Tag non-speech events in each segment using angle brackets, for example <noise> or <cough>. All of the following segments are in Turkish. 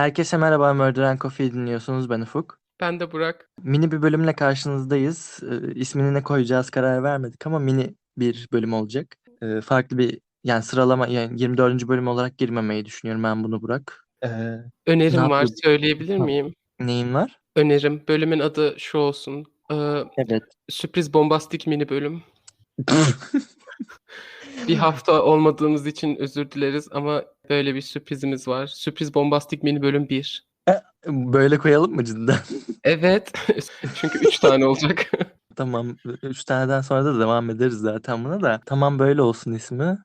Herkese merhaba, Murder and Coffee dinliyorsunuz. Ben Ufuk. Ben de Burak. Mini bir bölümle karşınızdayız. Ee, ismini ne koyacağız karar vermedik ama mini bir bölüm olacak. Ee, farklı bir yani sıralama yani 24. bölüm olarak girmemeyi düşünüyorum ben bunu Burak. Ee, Önerim Ne var. Söyleyebilir Ha. miyim? neyin var? Önerim. Bölümün adı şu olsun. Ee, Evet. sürpriz bombastik mini bölüm. <laughs> Bir hafta olmadığımız için özür dileriz ama böyle bir sürprizimiz var. Sürpriz bombastik mini bölüm 1. Böyle koyalım mı cidden? <laughs> Evet. <laughs> Çünkü 3 tane olacak. <laughs> Tamam. Üç taneden sonra da devam ederiz zaten buna da. Tamam böyle olsun ismi.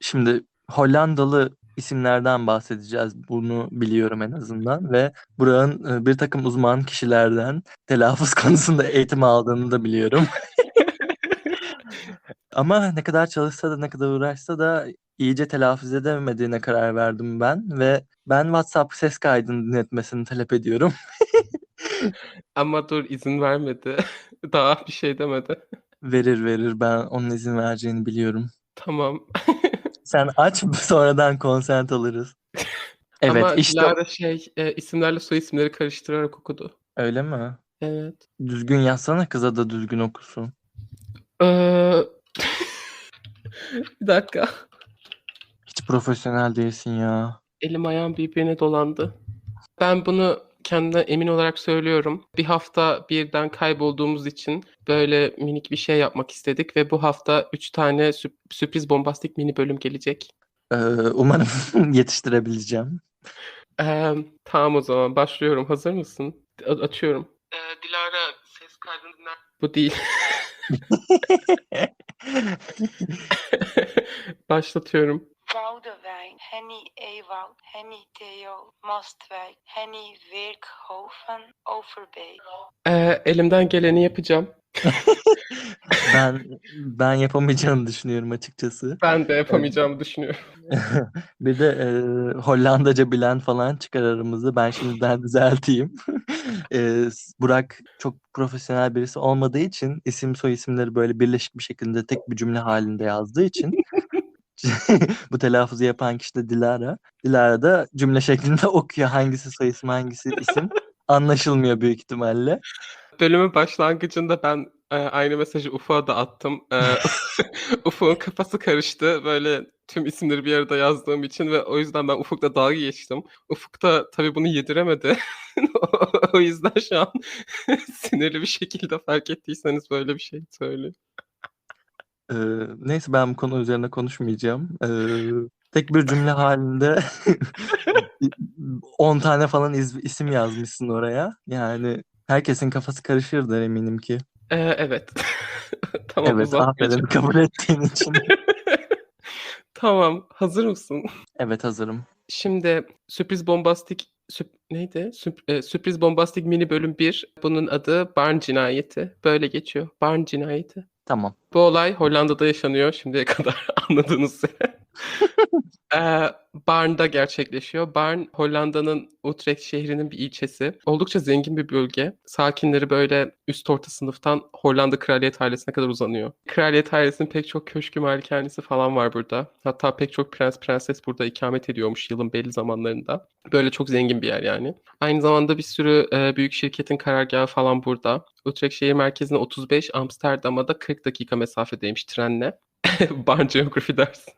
Şimdi Hollandalı isimlerden bahsedeceğiz. Bunu biliyorum en azından ve Burak'ın e, bir takım uzman kişilerden telaffuz konusunda eğitim aldığını da biliyorum. Ama ne kadar çalışsa da ne kadar uğraşsa da iyice telaffuz edemediğine karar verdim ben ve ben WhatsApp ses kaydını dinletmesini talep ediyorum. <laughs> ama dur izin vermedi. <laughs> Daha bir şey demedi. Verir verir ben onun izin vereceğini biliyorum. Tamam. <laughs> Sen aç sonradan konsent alırız. Evet ama işte Dilara şey e, isimlerle soy isimleri karıştırarak okudu. öyle mi? Evet. Düzgün yazsana kıza da düzgün okusun. Ee, bir dakika. Profesyonel değilsin ya. Elim ayağım birbirine dolandı. Ben bunu kendime emin olarak söylüyorum. Bir hafta birden kaybolduğumuz için böyle minik bir şey yapmak istedik ve bu hafta 3 tane sürp- sürpriz bombastik mini bölüm gelecek. Ee, umarım <laughs> yetiştirebileceğim. Ee, tamam o zaman başlıyorum. Hazır mısın? A- açıyorum. Ee, Dilara ses kaydını dinler. Bu değil. <laughs> <laughs> Başlatıyorum. Boudewijn, Henny Ewald, Henny Theo, Mastwijk, Henny Werkhoven, Overbeek. Ee, elimden geleni yapacağım. <laughs> ben ben yapamayacağını düşünüyorum açıkçası. Ben de yapamayacağımı düşünüyorum. <laughs> Bir de e, Hollandaca bilen falan çıkar aramızda. Ben şimdiden <laughs> düzelteyim. E, Burak çok profesyonel birisi olmadığı için isim soy isimleri böyle birleşik bir şekilde tek bir cümle halinde yazdığı için bu telaffuzu yapan kişi de Dilara. Dilara da cümle şeklinde <laughs> okuyor hangisi soy isim hangisi isim. Anlaşılmıyor büyük ihtimalle. Bölümün başlangıcında ben e, aynı mesajı Ufuk'a da attım. E, <laughs> Ufuk'un kafası karıştı. Böyle tüm isimleri bir arada yazdığım için ve o yüzden ben Ufuk'la dalga geçtim. Ufuk da tabii bunu yediremedi. <laughs> o yüzden şu an sinirli bir şekilde fark ettiyseniz böyle bir şey söyleyeyim. Ee, neyse ben bu konu üzerine konuşmayacağım. Ee, tek bir cümle halinde <laughs> <laughs> 10 tane falan iz- isim yazmışsın oraya. Yani herkesin kafası karışırdır eminim ki. E, evet. <laughs> tamam Evet, aferin uzatmayacağım. kabul ettiğin için. tamam hazır mısın? Evet hazırım. Şimdi sürpriz bombastik süp- neydi? Süp- e, sürpriz bombastik mini bölüm 1. Bunun adı Barn cinayeti. Böyle geçiyor. Barn cinayeti. Tamam. Bu olay Hollanda'da yaşanıyor şimdiye kadar <laughs> anladığınız üzere. Eee, Barn'da gerçekleşiyor. Barn Hollanda'nın Utrecht şehrinin bir ilçesi. Oldukça zengin bir bölge. Sakinleri böyle üst orta sınıftan Hollanda kraliyet ailesine kadar uzanıyor. Kraliyet ailesinin pek çok köşkü malikanesi falan var burada. Hatta pek çok prens prenses burada ikamet ediyormuş yılın belli zamanlarında. Böyle çok zengin bir yer yani. Aynı zamanda bir sürü e, büyük şirketin karargahı falan burada. Utrecht şehir merkezine 35, Amsterdam'a da 40 dakika mesafedeymiş trenle. <laughs> Barn Geography dersi.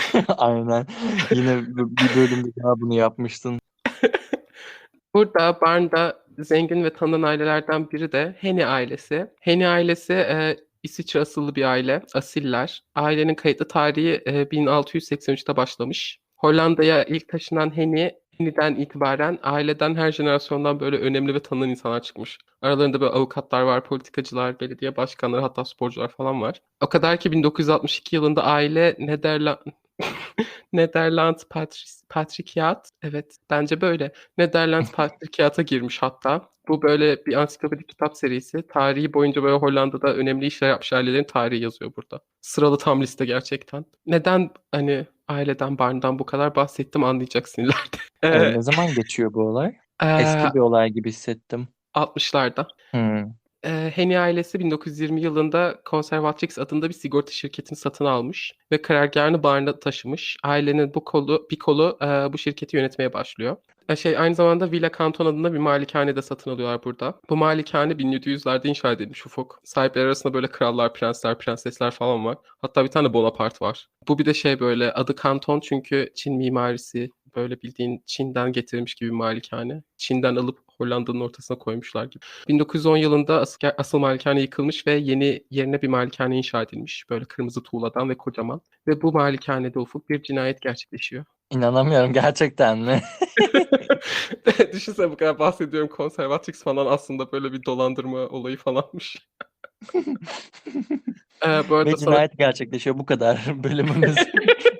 <laughs> Aynen. Yine bir bölümde daha bunu yapmıştın. <laughs> Burada Barn'da zengin ve tanınan ailelerden biri de Henny ailesi. Henny ailesi e, İsviçre asıllı bir aile, asiller. Ailenin kayıtlı tarihi e, 1683'te başlamış. Hollanda'ya ilk taşınan Henny, Henny'den itibaren aileden her jenerasyondan böyle önemli ve tanınan insanlar çıkmış. Aralarında böyle avukatlar var, politikacılar, belediye başkanları hatta sporcular falan var. O kadar ki 1962 yılında aile Nederland Nederland Patri- Patrikiat, evet bence böyle. Nederland <laughs> Patrikiat'a girmiş hatta. Bu böyle bir ansiklopedik kitap serisi. Tarihi boyunca böyle Hollanda'da önemli işler yapmış ailelerin tarihi yazıyor burada. Sıralı tam liste gerçekten. Neden hani aileden, barından bu kadar bahsettim anlayacaksın ileride. Ee, Ee, <laughs> ne zaman geçiyor bu olay? ee, Eski bir olay gibi hissettim. 60'larda. Hmm. Eee, Henny ailesi 1920 yılında Conservatrix adında bir sigorta şirketini satın almış ve karargâhını Barn'a taşımış. Ailenin bu kolu bir kolu, eee, bu şirketi yönetmeye başlıyor. Eee, şey, aynı zamanda Villa Canton adında bir mâlikâne de satın alıyorlar burada. Bu mâlikâne 1700'lerde inşa edilmiş Ufuk. Sahipleri arasında böyle krallar, prensler, prensesler falan var. Hatta bir tane Bonaparte var. Bu bir de şey böyle adı Canton çünkü Çin mimarisi, böyle bildiğin Çin'den getirilmiş gibi bir mâlikâne. Çin'den alıp Hollanda'nın ortasına koymuşlar gibi. 1910 yılında asıl asıl mâlikâne yıkılmış ve yeni yerine bir mâlikâne inşa edilmiş. Böyle kırmızı tuğladan ve kocaman ve bu mâlikânede Ufuk bir cinayet gerçekleşiyor. İnanamıyorum gerçekten mi? <laughs> Düşünsene bu kadar bahsediyorum Conservatrix falan aslında böyle bir dolandırma olayı falanmış. Eee, <laughs> bu arada Ve cinayet gerçekleşiyor. Bu kadar <laughs> bölümümüz.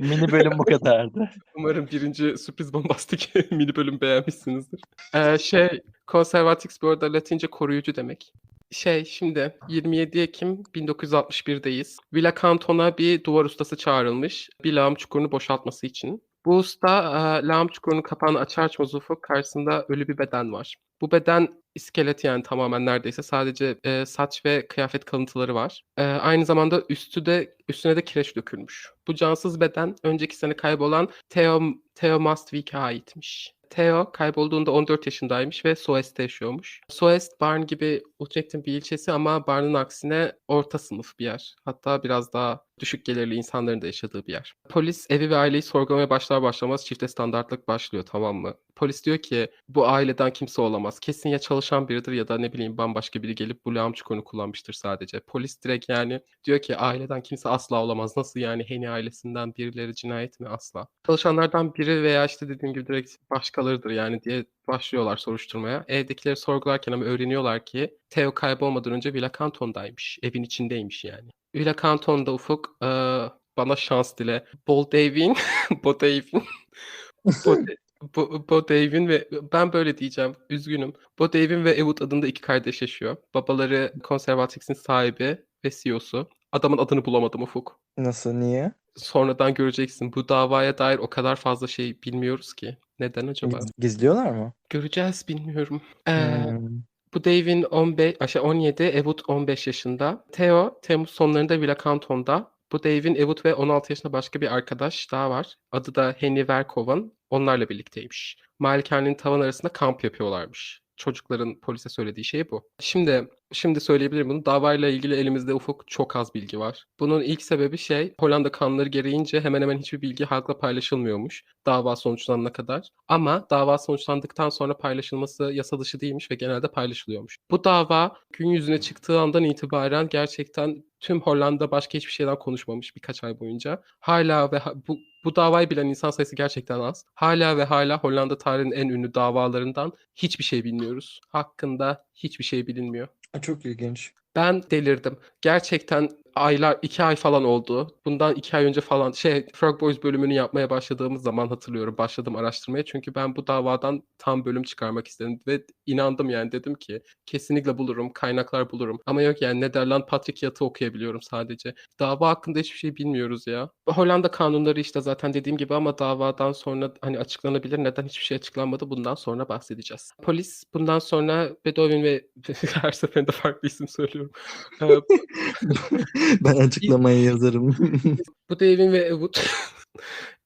Mini bölüm bu kadardı. <laughs> Umarım 1. sürpriz bombastik <laughs> mini bölüm beğenmişsinizdir. Eee, şey, Conservatrix bu arada Latince koruyucu demek. Şey, şimdi 27 Ekim 1961'deyiz. Villa Canton'a bir duvar ustası çağrılmış, bir lağım çukurunu boşaltması için. Bu usta, eee, lağım çukurunun kapağını açar açmaz Ufuk karşısında ölü bir beden var. Bu beden iskelet yani tamamen neredeyse sadece, eee, saç ve kıyafet kalıntıları var. Eee, aynı zamanda üstü de üstüne de kireç dökülmüş. Bu cansız beden önceki sene kaybolan Theo Theo Mastvik'e aitmiş. Theo kaybolduğunda 14 yaşındaymış ve Soest'te yaşıyormuş. Soest, Barn gibi Utrecht'in bir ilçesi ama Barn'ın aksine orta sınıf bir yer. Hatta biraz daha düşük gelirli insanların da yaşadığı bir yer. Polis evi ve aileyi sorgulamaya başlar başlamaz çifte standartlık başlıyor tamam mı? Polis diyor ki bu aileden kimse olamaz. Kesin ya çalışan biridir ya da ne bileyim bambaşka biri gelip bu lağım çukurunu kullanmıştır sadece. Polis direkt yani diyor ki aileden kimse asla olamaz. Nasıl yani Henny ailesinden birileri cinayet mi? Asla. Çalışanlardan biri veya işte dediğim gibi direkt başkalarıdır yani diye başlıyorlar soruşturmaya. Evdekileri sorgularken ama öğreniyorlar ki Theo kaybolmadan önce Villa Canton'daymış. Evin içindeymiş yani. Villa Canton'da Ufuk eee, bana şans dile. Bodavin, Bode, Bo, Bodavin ve ben böyle diyeceğim. Üzgünüm. Bodavin ve Ewood adında iki kardeş yaşıyor. Babaları Conservatrix'in sahibi ve CEO'su. Adamın adını bulamadım Ufuk. Nasıl? Niye? Sonradan göreceksin. Bu davaya dair o kadar fazla şey bilmiyoruz ki. Neden acaba? Giz- Gizliyorlar mı? Göreceğiz bilmiyorum. Eee, Hmm. bu Dave'in 15, aşağı 17, Ewood 15 yaşında. Theo, Temmuz sonlarında Villa. Bu Dave'in Ewood ve 16 yaşında başka bir arkadaş daha var. Adı da Henny Verkoven. Onlarla birlikteymiş. Malikanenin tavan arasında kamp yapıyorlarmış. Çocukların polise söylediği şey bu. Şimdi şimdi söyleyebilirim bunu. Davayla ilgili elimizde ufuk çok az bilgi var. Bunun ilk sebebi şey Hollanda kanunları gereğince hemen hemen hiçbir bilgi halkla paylaşılmıyormuş dava sonuçlanana kadar. Ama dava sonuçlandıktan sonra paylaşılması yasa dışı değilmiş ve genelde paylaşılıyormuş. Bu dava gün yüzüne çıktığı andan itibaren gerçekten tüm Hollanda başka hiçbir şeyden konuşmamış birkaç ay boyunca. Hala ve ha- bu bu davayı bilen insan sayısı gerçekten az. Hala ve hala Hollanda tarihinin en ünlü davalarından hiçbir şey bilmiyoruz. Hakkında hiçbir şey bilinmiyor. Çok ilginç. Ben delirdim. Gerçekten aylar, iki ay falan oldu. Bundan iki ay önce falan şey Frog Boys bölümünü yapmaya başladığımız zaman hatırlıyorum. Başladım araştırmaya. Çünkü ben bu davadan tam bölüm çıkarmak istedim. Ve inandım yani dedim ki kesinlikle bulurum. Kaynaklar bulurum. Ama yok yani Nederland Patrikyat'ı okuyabiliyorum sadece. Dava hakkında hiçbir şey bilmiyoruz ya. Hollanda kanunları işte zaten dediğim gibi ama davadan sonra hani açıklanabilir. Neden hiçbir şey açıklanmadı bundan sonra bahsedeceğiz. Polis bundan sonra Bedouin ve <laughs> her seferinde farklı isim söylüyorum. <laughs> <laughs> Ben açıklamayı yazarım. <laughs> Bu Dave'in ve Ewood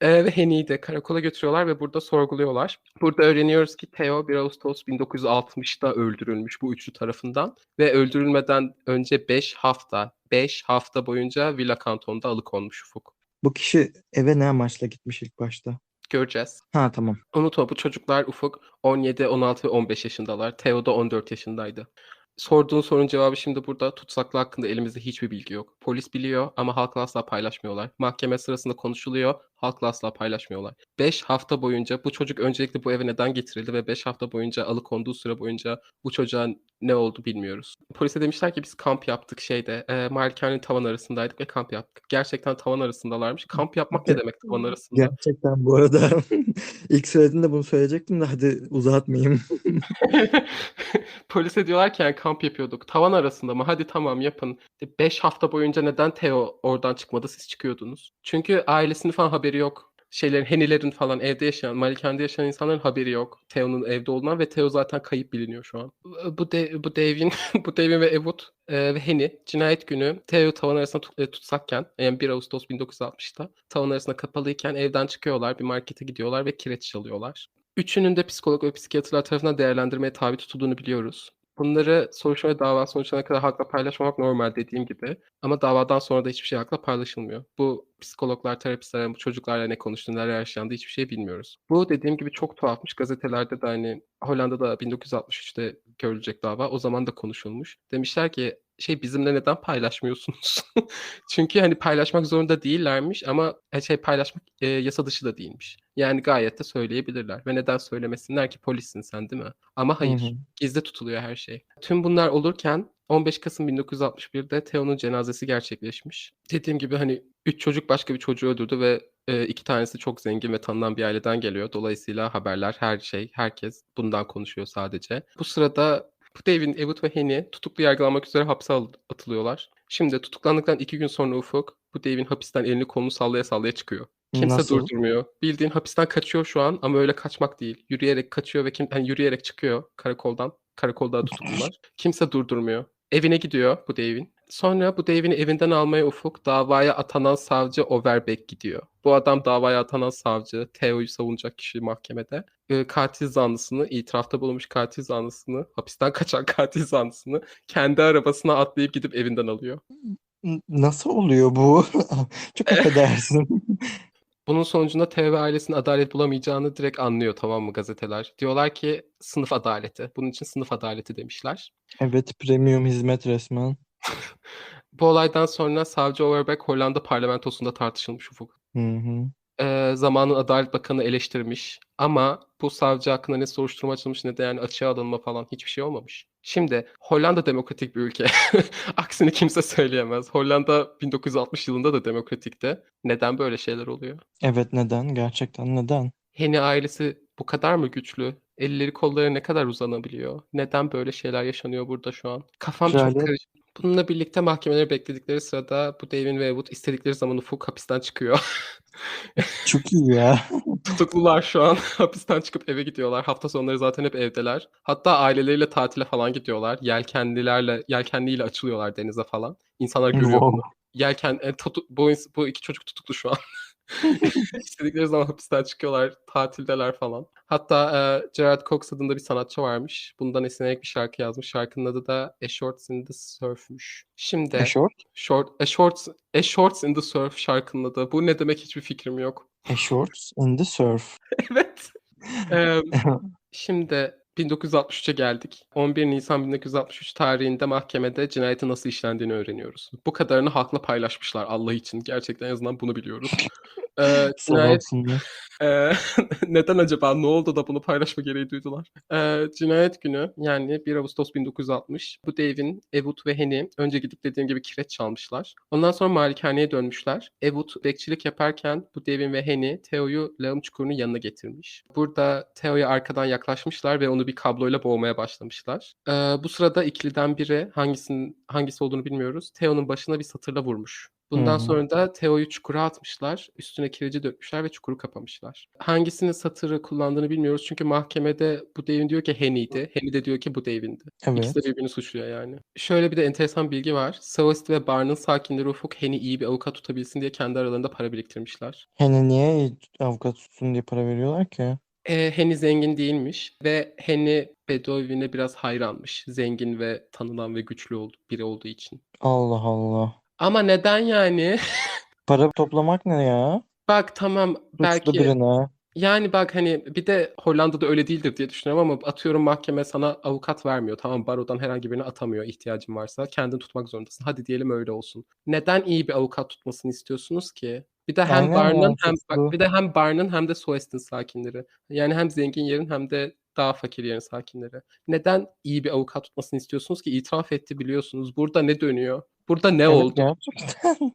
eee, <laughs> ve Henny'yi de karakola götürüyorlar ve burada sorguluyorlar. Burada öğreniyoruz ki Theo 1 Ağustos 1960'da öldürülmüş bu üçlü tarafından ve öldürülmeden önce 5 hafta 5 hafta boyunca Villa Canton'da alıkonmuş Ufuk. Bu kişi eve ne amaçla gitmiş ilk başta? Göreceğiz. Ha tamam. Unutma bu çocuklar Ufuk 17, 16 ve 15 yaşındalar. Theo da 14 yaşındaydı. Sorduğun sorunun cevabı şimdi burada. Tutsaklı hakkında elimizde hiçbir bilgi yok. Polis biliyor ama halkla asla paylaşmıyorlar. Mahkeme sırasında konuşuluyor, halkla asla paylaşmıyorlar. 5 hafta boyunca bu çocuk öncelikle bu eve neden getirildi ve 5 hafta boyunca alıkonduğu süre boyunca bu çocuğa ne oldu bilmiyoruz. Polise demişler ki biz kamp yaptık şeyde. E, malikanenin tavan arasındaydık ve kamp yaptık. Gerçekten tavan arasındalarmış. Kamp yapmak ne demek tavan arasında? Gerçekten bu arada <laughs> ilk söylediğinde bunu söyleyecektim de hadi uzatmayayım. <laughs> Polise diyorlar ki yani kamp yapıyorduk. Tavan arasında mı? Hadi tamam yapın. 5 hafta boyunca neden Theo oradan çıkmadı siz çıkıyordunuz? Çünkü ailesinin falan haberi yok. Şeylerin, Henny'lerin falan evde yaşayan, malikanede yaşayan insanların haberi yok. Theo'nun evde olduğundan ve Theo zaten kayıp biliniyor şu an. Bu de, bu Dave'in <laughs> bu Dave'in ve Ewood e, ve Henny cinayet günü Theo tavan arasında e, tutsakken yani 1 Ağustos 1960'ta tavan arasında kapalıyken evden çıkıyorlar. Bir markete gidiyorlar ve kireç çalıyorlar. Üçünün de psikolog ve psikiyatrlar tarafından değerlendirmeye tabi tutulduğunu biliyoruz. Bunları ve dava sonuçlarına kadar halkla paylaşmamak normal dediğim gibi. Ama davadan sonra da hiçbir şey halkla paylaşılmıyor. Bu psikologlar, terapistler, bu çocuklarla ne konuştuğunu, neler yaşandı hiçbir şey bilmiyoruz. Bu dediğim gibi çok tuhafmış. Gazetelerde de hani Hollanda'da 1963'te görülecek dava. O zaman da konuşulmuş. Demişler ki şey bizimle neden paylaşmıyorsunuz? <laughs> Çünkü hani paylaşmak zorunda değillermiş ama e, şey paylaşmak e, yasa dışı da değilmiş. Yani gayet de söyleyebilirler. Ve neden söylemesinler ki polissin sen değil mi? Ama hayır. Hı hı. Gizli tutuluyor her şey. Tüm bunlar olurken 15 Kasım 1961'de Theo'nun cenazesi gerçekleşmiş. Dediğim gibi hani üç çocuk başka bir çocuğu öldürdü ve e, iki tanesi çok zengin ve tanınan bir aileden geliyor. Dolayısıyla haberler, her şey, herkes bundan konuşuyor sadece. Bu sırada bu Dave'in, Ewood ve Henny tutuklu yargılanmak üzere hapse atılıyorlar. Şimdi tutuklandıktan iki gün sonra Ufuk, bu Dave'in hapisten elini kolunu sallaya sallaya çıkıyor. Kimse Nasıl? durdurmuyor. Bildiğin hapisten kaçıyor şu an ama öyle kaçmak değil. Yürüyerek kaçıyor ve kim, hani yürüyerek çıkıyor karakoldan. Karakolda tutuklular. Kimse durdurmuyor. Evine gidiyor bu Dave'in. Sonra bu Dave'in evinden almaya Ufuk davaya atanan savcı Overbeck gidiyor. Bu adam davaya atanan savcı, Theo'yu savunacak kişi mahkemede. e, katil zanlısını, itirafta bulunmuş katil zanlısını, hapisten <laughs> kaçan katil zanlısını kendi arabasına atlayıp gidip evinden alıyor. Nasıl oluyor bu? <laughs> Çok <laughs> affedersin. Bunun sonucunda ve ailesinin adalet bulamayacağını direkt anlıyor tamam mı gazeteler. Diyorlar ki sınıf adaleti. Bunun için sınıf adaleti demişler. Evet, premium hizmet resmen. Bu olaydan sonra savcı Overbeck Hollanda parlamentosunda tartışılmış ufuk. Hı hı. Ee, zamanın Adalet Bakanı eleştirmiş ama bu savcı hakkında ne soruşturma açılmış ne de yani açığa alınma falan hiçbir şey olmamış. Şimdi Hollanda demokratik bir ülke. <laughs> Aksini kimse söyleyemez. Hollanda 1960 yılında da demokratikti. Neden böyle şeyler oluyor? Evet, neden? Gerçekten neden? Henny ailesi bu kadar mı güçlü? Elleri kolları ne kadar uzanabiliyor? Neden böyle şeyler yaşanıyor burada şu an? Kafam çok Kraliyet- karışık. Bununla birlikte mahkemeleri bekledikleri sırada bu David ve Wood istedikleri zaman Ufuk hapisten çıkıyor. <laughs> Çok iyi ya. Tutuklular şu an <laughs> hapisten çıkıp eve gidiyorlar. Hafta sonları zaten hep evdeler. Hatta aileleriyle tatile falan gidiyorlar. Yelkenlilerle, yelkenliyle açılıyorlar denize falan. İnsanlar görüyor. Yelken, e, tutu- bu, bu iki çocuk tutuklu şu an. <laughs> <laughs> İstedikleri zaman hapisten çıkıyorlar, tatildeler falan. Hatta e, Gerard Cox adında bir sanatçı varmış. Bundan esinlenerek bir şarkı yazmış. Şarkının adı da A Shorts in the Surf'müş. Şimdi A short? Short, A Shorts, A Shorts in the Surf şarkının adı. Bu ne demek hiçbir fikrim yok. A shorts in the surf. <laughs> Evet. <laughs> Eee, şimdi 1963'e geldik. 11 Nisan 1963 tarihinde mahkemede cinayetin nasıl işlendiğini öğreniyoruz. Bu kadarını halkla paylaşmışlar Allah için. Gerçekten en azından bunu biliyoruz. <laughs> Sağ cinayet. Eee, <laughs> neden acaba? Ne oldu da bunu paylaşma gereği duydular? Eee, cinayet günü yani 1 Ağustos 1960. Bu Dave'in Ewood ve Henny önce gidip dediğim gibi kireç çalmışlar. Ondan sonra malikaneye dönmüşler. Ewood bekçilik yaparken bu Dave'in ve Henny Theo'yu lağım çukurunun yanına getirmiş. Burada Theo'ya arkadan yaklaşmışlar ve onu bir kabloyla boğmaya başlamışlar. Eee, bu sırada ikiliden biri hangisinin hangisi olduğunu bilmiyoruz. Theo'nun başına bir satırla vurmuş. Bundan hı. sonra da Theo'yu çukura atmışlar. Üstüne kireci dökmüşler ve çukuru kapamışlar. Hangisinin satırı kullandığını bilmiyoruz. Çünkü mahkemede bu Dave'in diyor ki Henny'di. Henny de diyor ki bu Dave'indi. İkisi de Evet. birbirini suçluyor yani. Şöyle bir de enteresan bilgi var. Savast ve Barn'ın sakinleri Ufuk Henny iyi bir avukat tutabilsin diye kendi aralarında para biriktirmişler. Hani niye avukat tutsun diye para veriyorlar ki? Ee, Henny zengin değilmiş ve Henny Bedouin'e biraz hayranmış. Zengin ve tanınan ve güçlü oldu, biri olduğu için. Allah Allah. Ama neden yani? Para toplamak ne ya? Bak tamam Suçlu belki birine. Yani bak hani bir de Hollanda'da öyle değildir diye düşünüyorum ama atıyorum mahkeme sana avukat vermiyor. Tamam barodan herhangi birini atamıyor ihtiyacın varsa. Kendin tutmak zorundasın. Hadi diyelim öyle olsun. Neden iyi bir avukat tutmasını istiyorsunuz ki? Bir de hem Aynen Barn'ın hem bak bir de hem Barn'ın hem de Soest'in sakinleri. Yani hem zengin yerin hem de daha fakir yerin sakinleri. Neden iyi bir avukat tutmasını istiyorsunuz ki? İtiraf etti biliyorsunuz. Burada ne dönüyor? Burada ne Evet oldu? gerçekten.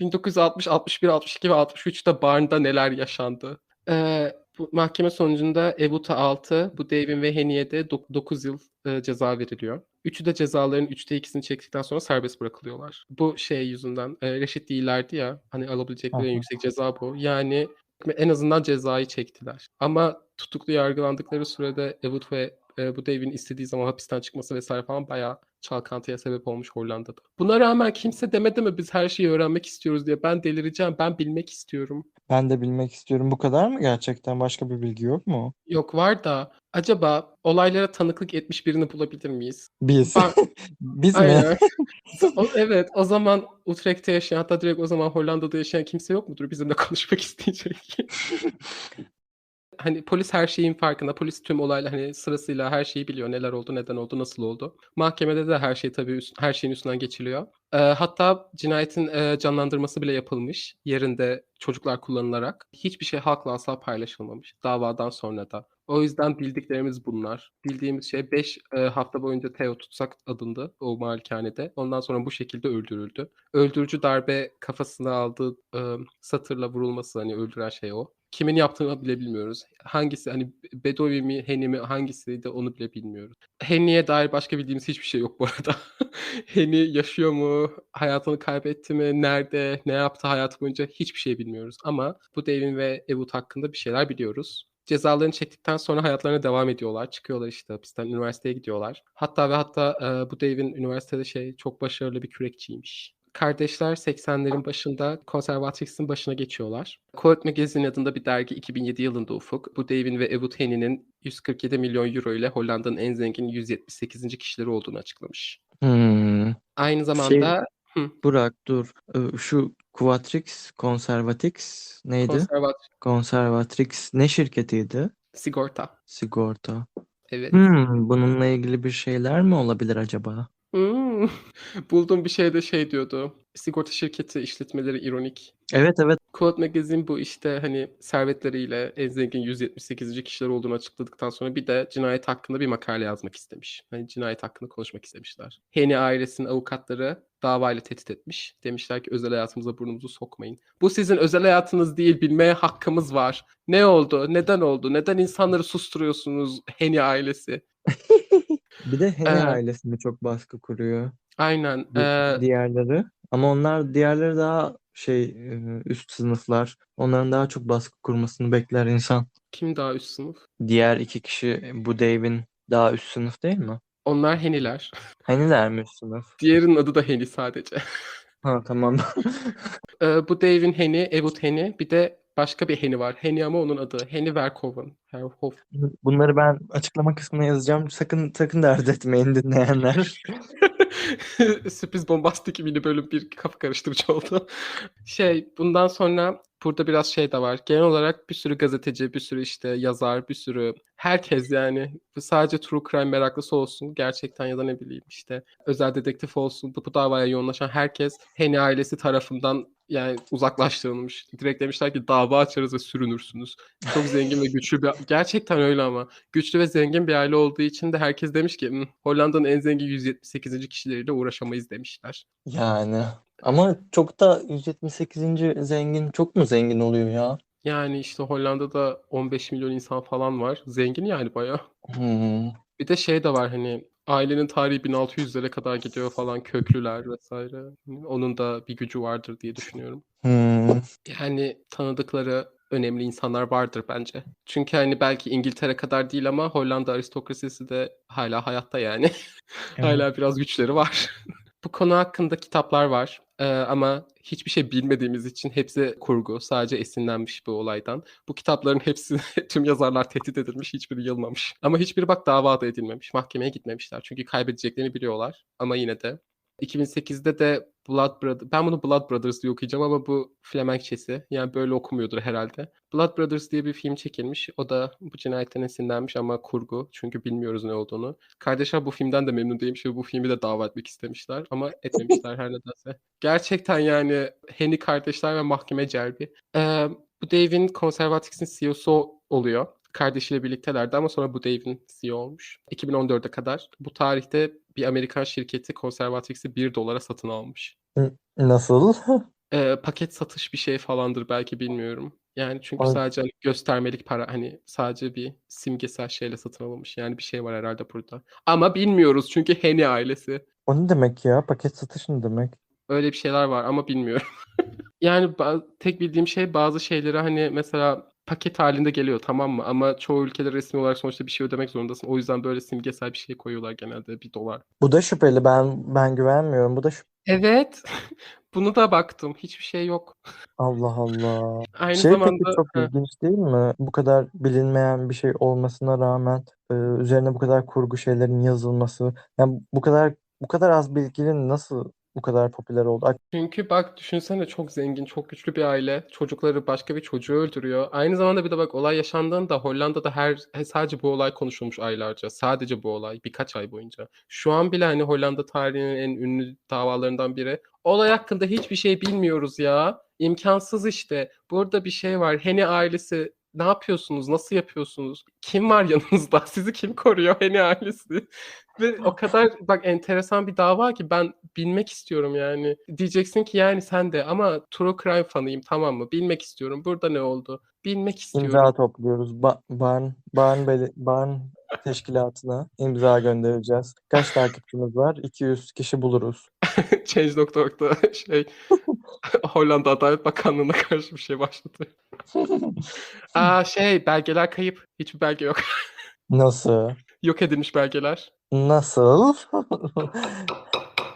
1960, 61, 62 ve 63'te Barn'da neler yaşandı? Ee, bu mahkeme sonucunda Ewood'a 6, bu Dave'in ve Henny'e de 9 yıl e, ceza veriliyor. Üçü de cezaların üçte ikisini çektikten sonra serbest bırakılıyorlar. Bu şey yüzünden e, reşit değillerdi ya hani alabilecekleri en yüksek ceza bu. Yani en azından cezayı çektiler. Ama tutuklu yargılandıkları sürede Ewood ve e, bu Dave'in istediği zaman hapisten çıkması vesaire falan bayağı çalkantıya sebep olmuş Hollanda'da. Buna rağmen kimse demedi mi biz her şeyi öğrenmek istiyoruz diye. Ben delireceğim. Ben bilmek istiyorum. Ben de bilmek istiyorum. Bu kadar mı gerçekten? Başka bir bilgi yok mu? Yok var da acaba olaylara tanıklık etmiş birini bulabilir miyiz? Biz. Var. <laughs> Biz mi? <laughs> O, evet o zaman Utrecht'te yaşayan hatta direkt o zaman Hollanda'da yaşayan kimse yok mudur bizimle konuşmak <laughs> isteyecek? Hani polis her şeyin farkında. Polis tüm olayla hani sırasıyla her şeyi biliyor. Neler oldu, neden oldu, nasıl oldu. Mahkemede de her şey tabii her şeyin üstünden geçiliyor. Ee, hatta cinayetin e, canlandırması bile yapılmış. Yerinde çocuklar kullanılarak. Hiçbir şey halkla asla paylaşılmamış. Davadan sonra da. O yüzden bildiklerimiz bunlar. Bildiğimiz şey 5 hafta boyunca Theo tutsak adındı o malikanede. Ondan sonra bu şekilde öldürüldü. Öldürücü darbe kafasına aldığı e, satırla vurulması hani öldüren şey o. Kimin yaptığını bile bilmiyoruz. Hangisi hani Bedovi mi Henny mi hangisiydi onu bile bilmiyoruz. Henny'e dair başka bildiğimiz hiçbir şey yok bu arada. <laughs> Henny yaşıyor mu? Hayatını kaybetti mi? Nerede? Ne yaptı hayatı boyunca? Hiçbir şey bilmiyoruz. Ama bu Devin ve Ewood hakkında bir şeyler biliyoruz. Cezalarını çektikten sonra hayatlarına devam ediyorlar. Çıkıyorlar işte hapisten üniversiteye gidiyorlar. Hatta ve hatta e, bu Dave'in üniversitede şey çok başarılı bir kürekçiymiş. Kardeşler 80'lerin başında Conservatrix'in başına geçiyorlar. Court Magazine adında bir dergi 2007 yılında ufuk. Bu Dave'in ve Ewood Henny'nin 147 milyon euro ile Hollanda'nın en zengin 178. kişileri olduğunu açıklamış. Hmm. Aynı zamanda Hı. Burak dur. Ee, Şu Quatrix, Conservatix neydi? konservat Conservatrix ne şirketiydi? sigorta. Sigorta. Evet. Hmm, bununla ilgili bir şeyler mi olabilir acaba? Hmm. <laughs> Bulduğum bir şey de şey diyordu. Sigorta şirketi işletmeleri ironik. Evet evet. Quote Magazine bu işte hani servetleriyle en zengin 178. kişiler olduğunu açıkladıktan sonra bir de cinayet hakkında bir makale yazmak istemiş. Hani cinayet hakkında konuşmak istemişler. Henny ailesinin avukatları davayla tehdit etmiş. Demişler ki özel hayatımıza burnumuzu sokmayın. Bu sizin özel hayatınız değil bilmeye hakkımız var. Ne oldu? Neden oldu? Neden insanları susturuyorsunuz Henny ailesi? <laughs> Bir de Henny Ee, ailesini çok baskı kuruyor. Aynen. Ee, diğerleri. Ama onlar diğerleri daha şey üst sınıflar. Onların daha çok baskı kurmasını bekler insan. kim daha üst sınıf? Diğer iki kişi bu Dave'in daha üst sınıf değil mi? Onlar Henny'ler. <laughs> Henny'ler mi sınıf? Diğerinin adı da Henny sadece. Ha tamam. <laughs> Ee, bu Dave'in Henny, Ewood Henny. Bir de başka bir Henny var. Henny ama onun adı. Henny Verhoeven. Verhoeven. Bunları ben açıklama kısmına yazacağım. Sakın sakın dert etmeyin dinleyenler. <laughs> <laughs> Sürpriz bombastik mini bölüm bir kafa karıştırıcı oldu. <laughs> Şey bundan sonra burada biraz şey de var. Genel olarak bir sürü gazeteci, bir sürü işte yazar, bir sürü herkes yani sadece true crime meraklısı olsun gerçekten ya da ne bileyim işte özel dedektif olsun bu, davaya yoğunlaşan herkes Henny ailesi tarafından yani uzaklaştırılmış. Direkt demişler ki dava açarız ve sürünürsünüz. Çok zengin ve <laughs> güçlü bir gerçekten öyle ama güçlü ve zengin bir aile olduğu için de herkes demiş ki "Hmm, Hollanda'nın en zengin 178. kişileriyle uğraşamayız demişler. Yani ama çok da 178. zengin çok mu zengin oluyor ya? Yani işte Hollanda'da 15 milyon insan falan var. Zengin yani bayağı. Hmm. Bir de şey de var hani ailenin tarihi 1600'lere kadar gidiyor falan köklüler vesaire. Onun da bir gücü vardır diye düşünüyorum. Hmm. Yani tanıdıkları önemli insanlar vardır bence. Çünkü hani belki İngiltere kadar değil ama Hollanda aristokrasisi de hala hayatta yani. <laughs> Evet. hala biraz güçleri var. <laughs> Bu konu hakkında kitaplar var. Ee, ama hiçbir şey bilmediğimiz için hepsi kurgu. Sadece esinlenmiş bu olaydan. Bu kitapların hepsi <laughs> tüm yazarlar tehdit edilmiş. Hiçbiri yılmamış. Ama hiçbiri bak davada edilmemiş. Mahkemeye gitmemişler. Çünkü kaybedeceklerini biliyorlar. Ama yine de 2008'de de Blood Brothers, ben bunu Blood Brothers diye okuyacağım ama bu Flemenkçesi. Yani böyle okumuyordur herhalde. Blood Brothers diye bir film çekilmiş. O da bu cinayetten esinlenmiş ama kurgu. Çünkü bilmiyoruz ne olduğunu. Kardeşler bu filmden de memnun değilmiş ve bu filmi de dava etmek istemişler. Ama <laughs> etmemişler her nedense. Gerçekten yani Henny kardeşler ve mahkeme celbi. Ee, bu Dave'in Conservatics'in CEO'su oluyor. Kardeşiyle birliktelerdi ama sonra bu Dave'in CEO olmuş. 2014'e kadar. Bu tarihte bir Amerikan şirketi Conservatics'i 1 dolara satın almış. Nasıl? Eee, paket satış bir şey falandır belki bilmiyorum. Yani çünkü Ay sadece, hani, göstermelik para, hani, sadece bir simgesel şeyle satın alınmış. Yani bir şey var herhâlde burada. Ama bilmiyoruz çünkü Henny ailesi. O ne demek ya? Paket satış ne demek? Öyle bir şeyler var ama bilmiyorum. <laughs> Yani ba tek bildiğim şey bazı şeyleri, hani, mesela paket hâlinde geliyor, tamam mı? Ama çoğu ülkede resmî olarak sonuçta bir şey ödemek zorundasın. O yüzden böyle simgesel bir şey koyuyorlar genelde $1. Bu da şüpheli. Ben ben güvenmiyorum. Bu da şüp Evet. <laughs> Bunu da baktım. Hiçbir şey yok. Allah Allah. <laughs> Aynı Şey peki zamanda çok Heh. ilginç değil mi? Bu kadar bilinmeyen bir şey olmasına rağmen, eee, üzerine bu kadar kurgu şeylerin yazılması. Yani bu kadar bu kadar az bilginin nasıl bu kadar popüler oldu? Çünkü bak düşünsene çok zengin, çok güçlü bir aile. Çocukları başka bir çocuğu öldürüyor. Aynı zamanda bir de bak olay yaşandığında Hollanda'da her he sadece bu olay konuşulmuş aylarca. Sadece bu olay birkaç ay boyunca. Şu an bile, hani, Hollanda tarihinin en ünlü davalarından biri. Olay hakkında hiçbir şey bilmiyoruz ya. İmkânsız işte. Burada bir şey var. Henny ailesi ne yapıyorsunuz? Nasıl yapıyorsunuz? Kim var <laughs> yanınızda? Sizi kim koruyor? Henny ailesi. Ve o kadar bak enteresan bir dava ki ben bilmek istiyorum yani. Diyeceksin ki yani sen de ama true crime fanıyım tamam mı? Bilmek istiyorum. Burada ne oldu? Bilmek istiyorum. İmza topluyoruz. Ba Barn Barn beli Barn teşkilatına imza göndereceğiz. Kaç takipçimiz var? 200 kişi buluruz. <laughs> Change.org'da şey <laughs> Hollanda Adalet Bakanlığı'na karşı bir şey başlatıyor. <laughs> A, şey belgeler kayıp. Hiçbir belge yok. <laughs> Nasıl? Yok edilmiş belgeler. Nasıl?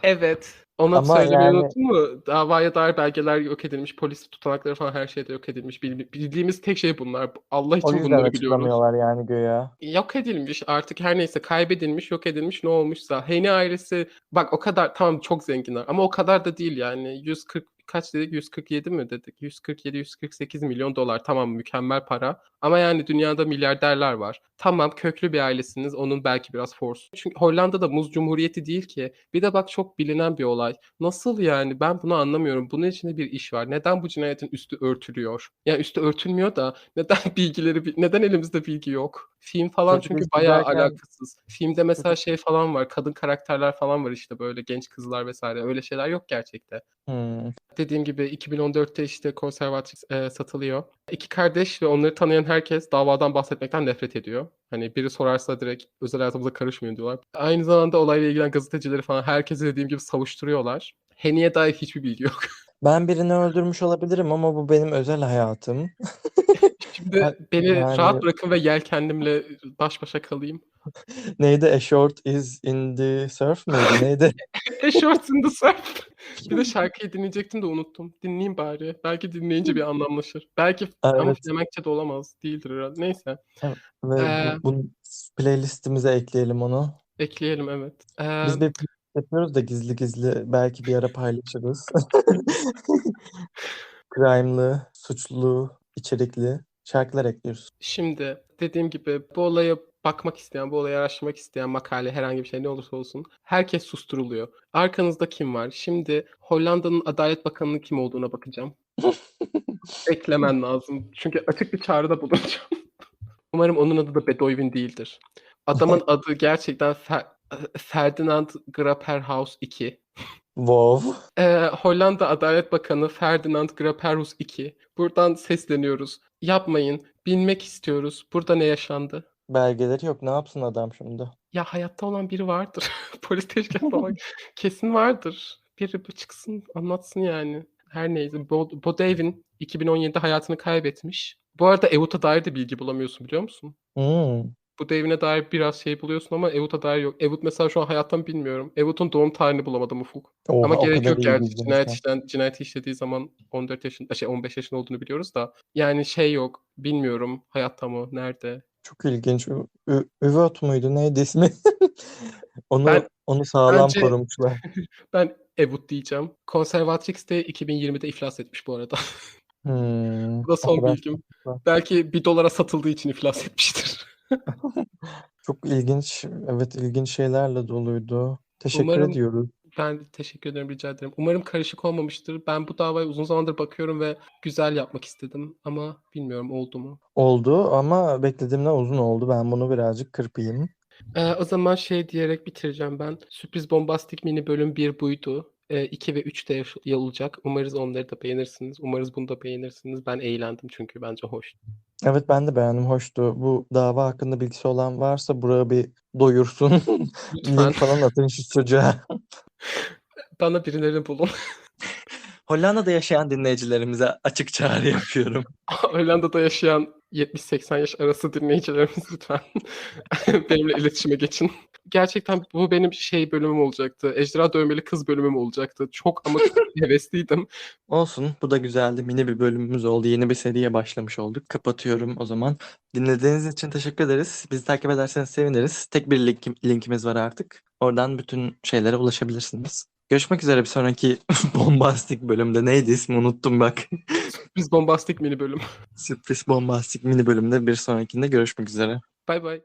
Evet. Onu Ama söylemeyi yani unuttun mu? Davaya dair belgeler yok edilmiş. Polis tutanakları falan her şey de yok edilmiş. Bil bildiğimiz tek şey bunlar. Allah O için yüzden bunları biliyoruz. yani güya. Yok edilmiş artık her neyse kaybedilmiş, yok edilmiş ne olmuşsa. Henny ailesi bak o kadar tamam çok zenginler ama o kadar da değil yani. 140 kaç dedik? 147 mi dedik? 147-148 milyon dolar. Tamam mükemmel para. Ama yani dünyada milyarderler var. Tamam köklü bir ailesiniz. Onun belki biraz force. Çünkü Hollanda'da muz cumhuriyeti değil ki. Bir de bak çok bilinen bir olay. Nasıl yani? Ben bunu anlamıyorum. Bunun içinde bir iş var. Neden bu cinayetin üstü örtülüyor? Ya üstü örtülmüyor da neden <laughs> bilgileri bi neden elimizde bilgi yok? Film falan Çocuk çünkü bayağı derken alakasız. Filmde mesela şey falan var. Kadın karakterler falan var işte böyle genç kızlar vs. Öyle şeyler yok gerçekte. Hımm. Dediğim gibi 2014'te işte Conservatrix, eee, satılıyor. 2 kardeş ve onları tanıyan herkes davadan bahsetmekten nefret ediyor. Hani biri sorarsa direkt özel hayatımıza karışmayın diyorlar. Aynı zamanda olayla ilgilenen gazetecileri falan herkesi dediğim gibi savuşturuyorlar. Henny'e dair hiçbir bilgi yok. Ben birini öldürmüş olabilirim ama bu benim özel hayatım. <laughs> Şimdi Ya beni yani rahat bırakın ve yelkenlimle baş başa kalayım. <laughs> Neydi? "A short is in the surf" mıydı? Neydi? <laughs> A short in the surf. <laughs> Bir de şarkıyı dinleyecektim de unuttum. Dinleyeyim bari. Belki dinleyince bir anlamlaşır. Belki ama Evet. Flemenkçe de olamaz. Değildir herhâlde. Neyse. Evet ve Eee bu bunu playlist'imize ekleyelim onu. Ekleyelim evet. Biz Emm bir yapıyoruz da gizli gizli belki bir ara paylaşırız. Crime'lı, suçlu, içerikli şarkılar ekliyoruz. Şimdi dediğim gibi bu olaya bakmak isteyen, bu olayı araştırmak isteyen makale, herhangi bir şey ne olursa olsun herkes susturuluyor. Arkanızda kim var? Şimdi Hollanda'nın Adalet Bakanı'nın kim olduğuna bakacağım. <laughs> Eklemen lazım. Çünkü açık bir çağrıda bulunacağım. <laughs> Umarım onun adı da Bedouin değildir. Adamın <laughs> adı gerçekten Fer Ferdinand Grapperhaus II. Wow. Eee, Hollanda Adalet Bakanı Ferdinand Grapperhaus II. Buradan sesleniyoruz. Yapmayın. Bilmek istiyoruz. Burada ne yaşandı? Belgeleri yok. Ne yapsın adam şimdi? Ya hayatta olan biri vardır. <laughs> Polis teşkilatı olan <laughs> kesin vardır. Biri bir çıksın anlatsın yani. Her neyse. Bo Bodevin 2017'de hayatını kaybetmiş. Bu arada Ewood'a dair de bilgi bulamıyorsun biliyor musun? Hımm. Bodevin'e dair biraz şey buluyorsun ama Ewood'a dair yok. Ewood mesela şu an hayatta mı bilmiyorum. Ewood'un doğum tarihini bulamadım Ufuk. Oha, Ama gerek yok gerçi. Cinayet işlen cinayeti işlediği zaman 14 yaşın şey 15 yaşında olduğunu biliyoruz da yani şey yok. Bilmiyorum hayatta mı? Nerede? Çok ilginç. Ü Ü Üvöt müydü? Neydi ismi? <laughs> Onu Ben onu sağlam bence korumuşlar. <laughs> ben Ewood diyeceğim. Conservatrix de 2020'de iflas etmiş bu arada. Hımm. <laughs> Bu da son bilgim. Belki $1'a satıldığı için iflas etmiştir. <laughs> Çok ilginç, evet, ilginç şeylerle doluydu. Teşekkür Umarım ediyoruz. Ben de teşekkür ederim, rica ederim. Umarım karışık olmamıştır. Ben bu davaya uzun zamandır bakıyorum ve güzel yapmak istedim ama bilmiyorum oldu mu? Oldu ama beklediğimden uzun oldu. Ben bunu birazcık kırpayım. Eee, o zaman şey diyerek bitireceğim ben. Sürpriz bombastik mini bölüm 1 buydu. Eee, 2 ve 3 de yaş olacak. Umarız onları da beğenirsiniz. Umarız bunu da beğenirsiniz. Ben eğlendim çünkü bence hoş. Evet ben de beğendim. Hoştu. Bu dava hakkında bilgisi olan varsa Burak'ı bir doyursun. <laughs> Lütfen. Link falan atın şu çocuğa. <laughs> Bana birilerini bulun. <laughs> Hollanda'da yaşayan dinleyicilerimize açık çağrı yapıyorum. Hollanda'da yaşayan 70-80 yaş arası dinleyicilerimiz lütfen benimle iletişime geçin. Gerçekten bu benim şey bölümüm olacaktı. Ejderha dövmeli kız bölümüm olacaktı. Çok ama çok <laughs> hevesliydim. Olsun. Bu da güzeldi. Mini bir bölümümüz oldu. Yeni bir seriye başlamış olduk. Kapatıyorum o zaman. Dinlediğiniz için teşekkür ederiz. Bizi takip ederseniz seviniriz. Tek bir link- linkimiz var artık. Oradan bütün şeylere ulaşabilirsiniz. Görüşmek üzere bir sonraki <laughs> bombastik bölümde. Neydi ismi unuttum bak. Biz bombastik mini bölüm. Sürpriz bombastik mini bölümde bir sonrakinde görüşmek üzere. Bay bay.